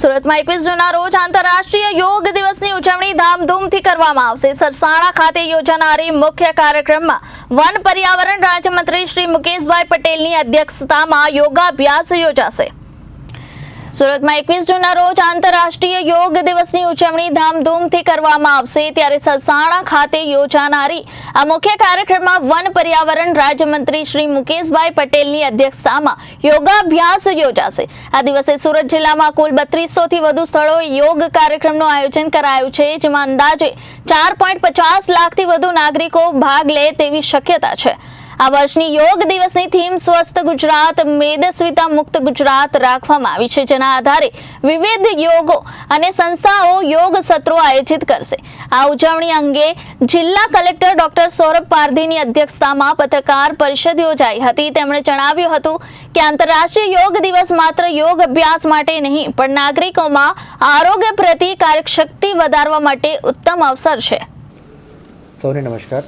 સુરતમાં એકવીસ જૂનના રોજ આંતરરાષ્ટ્રીય યોગ દિવસની ઉજવણી ધામધૂમથી કરવામાં આવશે. સરસાણા ખાતે યોજાનારી મુખ્ય કાર્યક્રમમાં વન પર્યાવરણ રાજ્યમંત્રી શ્રી મુકેશભાઈ પટેલની અધ્યક્ષતામાં યોગાભ્યાસ યોજાશે. સુરતમાં એકવીસ જૂનના રોજ આંતરરાષ્ટ્રીય યોગ દિવસની ઉજવણી ધામધૂમથી કરવામાં આવશે. ત્યારે સલસાણા ખાતે યોજાનારી આ મુખ્ય કાર્યક્રમમાં વન પર્યાવરણ રાજ્યમંત્રી શ્રી મુકેશભાઈ પટેલની અધ્યક્ષતામાં યોગાભ્યાસ યોજાશે. આ દિવસે સુરત જિલ્લામાં કુલ બત્રીસો થી વધુ સ્થળોએ યોગ કાર્યક્રમનું આયોજન કરાયું છે, જેમાં અંદાજે ચાર લાખથી વધુ નાગરિકો ભાગ લે તેવી શક્યતા છે. આ વર્ષની યોગ દિવસની થીમ સ્વસ્થ ગુજરાત, મેદસ્વીતા મુક્ત ગુજરાત રાખવામાં આવી છે, જેના આધારે વિવિધ યોગો અને સંસ્થાઓ યોગ સત્રો આયોજિત કરશે. આ ઉજવણી અંગે જિલ્લા કલેક્ટર ડોક્ટર સૌરભ પારધીની અધ્યક્ષતામાં પત્રકાર પરિષદ યોજાઈ હતી. તેમણે જણાવ્યું હતું કે આંતરરાષ્ટ્રીય યોગ દિવસ માત્ર યોગ અભ્યાસ માટે નહીં, પણ નાગરિકોમાં આરોગ્ય પ્રતિ કાર્યશક્તિ વધારવા માટે ઉત્તમ અવસર છે. સૌને નમસ્કાર.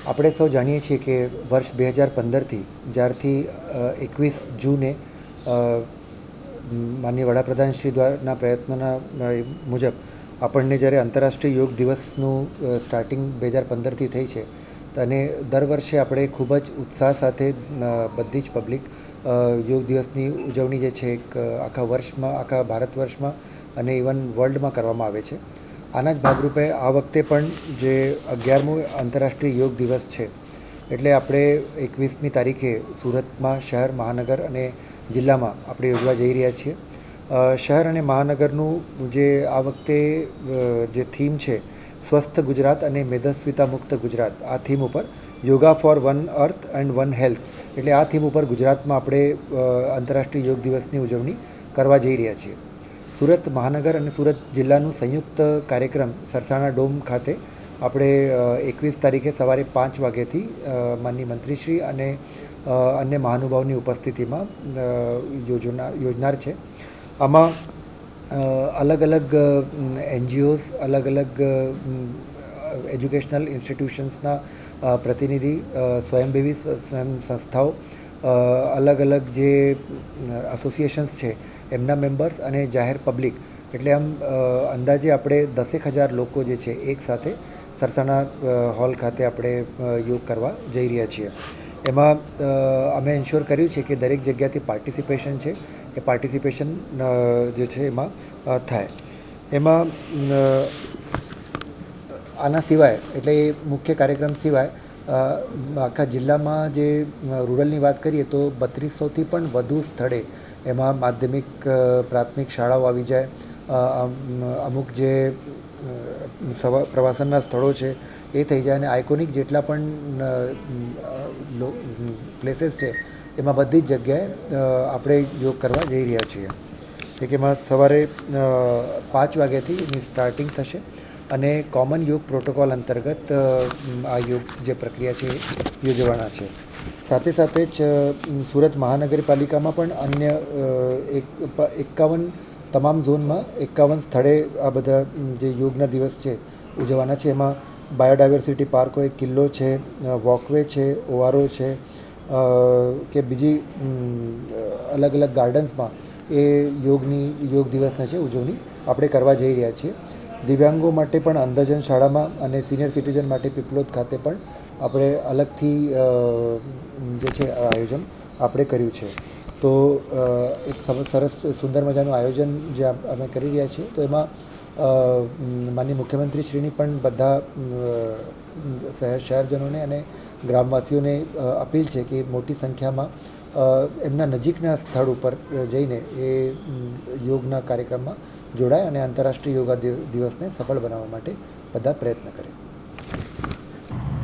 આપણે સૌ જાણીએ છીએ કે વર્ષ બે હજાર પંદરથી, જ્યારથી એકવીસ જૂને માનનીય વડાપ્રધાન શ્રી દ્વારાના પ્રયત્નોના મુજબ આપણને જ્યારે આંતરરાષ્ટ્રીય યોગ દિવસનું સ્ટાર્ટિંગ બે હજાર પંદરથી થઈ છે, અને દર વર્ષે આપણે ખૂબ જ ઉત્સાહ સાથે બધી જ પબ્લિક યોગ દિવસની ઉજવણી જે છે એક આખા વર્ષમાં, આખા ભારત વર્ષમાં અને ઇવન વર્લ્ડમાં કરવામાં આવે છે. આના જ ભાગરૂપે આ વખતે પણ જે અગિયારમો આંતરરાષ્ટ્રીય યોગ દિવસ છે, એટલે આપણે એકવીસમી તારીખે સુરતમાં શહેર, મહાનગર અને જિલ્લામાં આપણે યોજવા જઈ રહ્યા છીએ. શહેર અને મહાનગરનું જે આ વખતે જે થીમ છે, સ્વસ્થ ગુજરાત અને મેદસ્વીતા મુક્ત ગુજરાત, આ થીમ ઉપર yoga for one earth and one health, એટલે આ થીમ ઉપર ગુજરાતમાં આપણે આંતરરાષ્ટ્રીય યોગ દિવસની ઉજવણી કરવા જઈ રહ્યા છીએ. સુરત મહાનગર અને સુરત જિલ્લાનું સંયુક્ત કાર્યક્રમ સરસાણા ડોમ ખાતે આપણે એકવીસ તારીખે સવારે પાંચ વાગ્યાથી માનની મંત્રીશ્રી અને અન્ય મહાનુભાવની ઉપસ્થિતિમાં યોજના યોજનાર છે. આમાં અલગ અલગ એનજીઓઝ અલગ અલગ એજ્યુકેશનલ ઇન્સ્ટિટ્યુશન્સના પ્રતિનિધિ અ, સ્વયંભેવી સ- સ્વયં સંસ્થાઓ અલગ અલગ જે એસોસિએશન્સ છે, એમના મેમ્બર્સ અને જાહેર પબ્લિક એટલે આમ અંદાજે આપણે દસેક હજાર લોકો જે છે, એક સાથે સરસાણા હોલ ખાતે આપણે યોગ કરવા જઈ રહ્યા છીએ. એમાં અમે એન્શ્યોર કર્યું છે કે દરેક જગ્યાથી પાર્ટિસિપેશન છે, એ પાર્ટિસિપેશન જે છે એમાં થાય. એમાં આના સિવાય, એટલે એ મુખ્ય કાર્યક્રમ સિવાય આખા જિલ્લામાં જે રૂરલની વાત કરીએ તો બત્રીસોથી પણ વધુ સ્થળે એમાં માધ્યમિક પ્રાથમિક શાળાઓ આવી જાય. અમુક જે સવા, પ્રવાસનના સ્થળો છે એ થઈ જાય અને આઇકોનિક જેટલા પણ પ્લેસીસ છે એમાં બધી જ જગ્યાએ આપણે યોગ કરવા જઈ રહ્યા છીએ. એક એમાં સવારે પાંચ વાગ્યાથી એની સ્ટાર્ટિંગ થશે. અને કોમન યોગ પ્રોટોકોલ અંતર્ગત આ યોગ જે પ્રક્રિયા છે યોજવાના છે. સાથે સાથે જ સુરત મહાનગરપાલિકામાં પણ અન્ય એક એકાવન તમામ ઝોનમાં એકાવન સ્થળે આ બધા જે યોગના દિવસ છે ઉજવવાના છે. એમાં બાયોડાયવર્સિટી પાર્ક હોય કિલ્લો છે વોકવે છે, ઓઆરઓ છે કે બીજી અલગ અલગ ગાર્ડન્સમાં એ યોગની, યોગ દિવસના છે, ઉજવણી આપણે કરવા જઈ રહ્યા છીએ. દિવ્યાંગો માટે પણ અંધજન શાળામાં અને સિનિયર સિટીઝન માટે પીપલોદ ખાતે પણ આપણે અલગથી જે છે આયોજન આપણે કર્યું છે. તો એક સરસ સુંદર મજાનું આયોજન જે અમે કરી રહ્યા છીએ. તો એમાં અ, માનનીય મુખ્યમંત્રીશ્રીની પણ બધા શહેર શહેરજનોને અને ગ્રામવાસીઓને અપીલ છે કે મોટી સંખ્યામાં એમના નજીકના સ્થળ ઉપર જઈને એ યોગના કાર્યક્રમમાં જોડાય અને આંતરરાષ્ટ્રીય યોગા દિવ- દિવસને સફળ બનાવવા માટે બધા પ્રયત્ન કરે.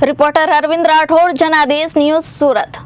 Reporter Arvind Rathod, Janadesh, news Surat.